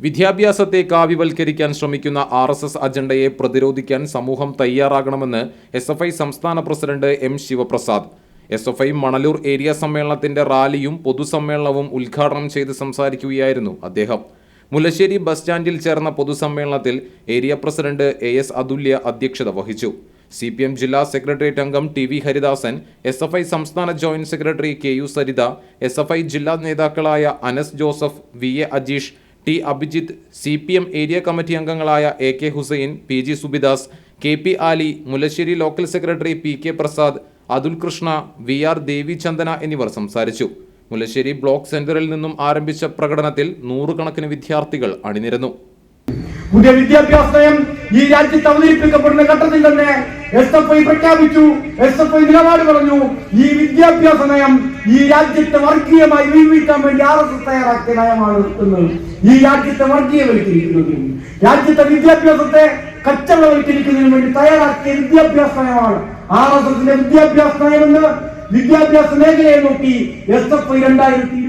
വിദ്യാഭ്യാസത്തെ കാവ്യവൽക്കരിക്കാൻ ശ്രമിക്കുന്ന R S S അജണ്ടയെ പ്രതിരോധിക്കാൻ സമൂഹം തയ്യാറാകണമെന്ന് എസ് എഫ് ഐ സംസ്ഥാന president M Sivaprasad. S F I Manalur area സമ്മേളനത്തിന്റെ റാലിയും പൊതുസമ്മേളനവും ഉദ്ഘാടനം ചെയ്ത് സംസാരിക്കുകയായിരുന്നു അദ്ദേഹം. മുല്ലശ്ശേരി ബസ് സ്റ്റാൻഡിൽ ചേർന്ന പൊതുസമ്മേളനത്തിൽ area president A S Athulya അധ്യക്ഷത വഹിച്ചു. സി പി എം ജില്ലാ സെക്രട്ടേറിയറ്റ് അംഗം T V Haridasan S F I സംസ്ഥാന joint secretary K U Saritha S F I ജില്ലാ നേതാക്കളായ Anas Joseph V A Ajeesh T Abhijith C P M area committee അംഗങ്ങളായ A K Hussain P G Subidas K P Ali Mullassery local secretary P K Prasad Athul Krishna V R Devichandana എന്നിവർ സംസാരിച്ചു. Mullassery block സെന്ററിൽ നിന്നും ആരംഭിച്ച പ്രകടനത്തിൽ നൂറുകണക്കിന് വിദ്യാർത്ഥികൾ അണിനിരന്നു. പുതിയ വിദ്യാഭ്യാസ നയം ഈ രാജ്യത്ത് അവതരിപ്പിക്കപ്പെടുന്ന ഘട്ടത്തിൽ തന്നെ എസ് എഫ് ഐ പ്രഖ്യാപിച്ചു. എസ് എഫ് ഐ നിലപാട് പറഞ്ഞു. ഈ വിദ്യാഭ്യാസ നയം ഈ രാജ്യത്തെ വർഗീയമായി വീവിക്കാൻ വേണ്ടി ആർ എസ് എസ് തയ്യാറാക്കിയ നയമാണ് എന്ന് ഈ രാജ്യത്തെ വർഗീയവൽക്കരിക്കുന്നത്. രാജ്യത്തെ വിദ്യാഭ്യാസത്തെ കച്ചവടവൽക്കരിക്കുന്നതിന് വേണ്ടി തയ്യാറാക്കിയ വിദ്യാഭ്യാസ നയമാണ് ആർ എസ് എസിന്റെ വിദ്യാഭ്യാസ നയമെന്ന് വിദ്യാഭ്യാസ മേഖലയെ നോക്കി എസ് എഫ് ഐ രണ്ടായിരത്തി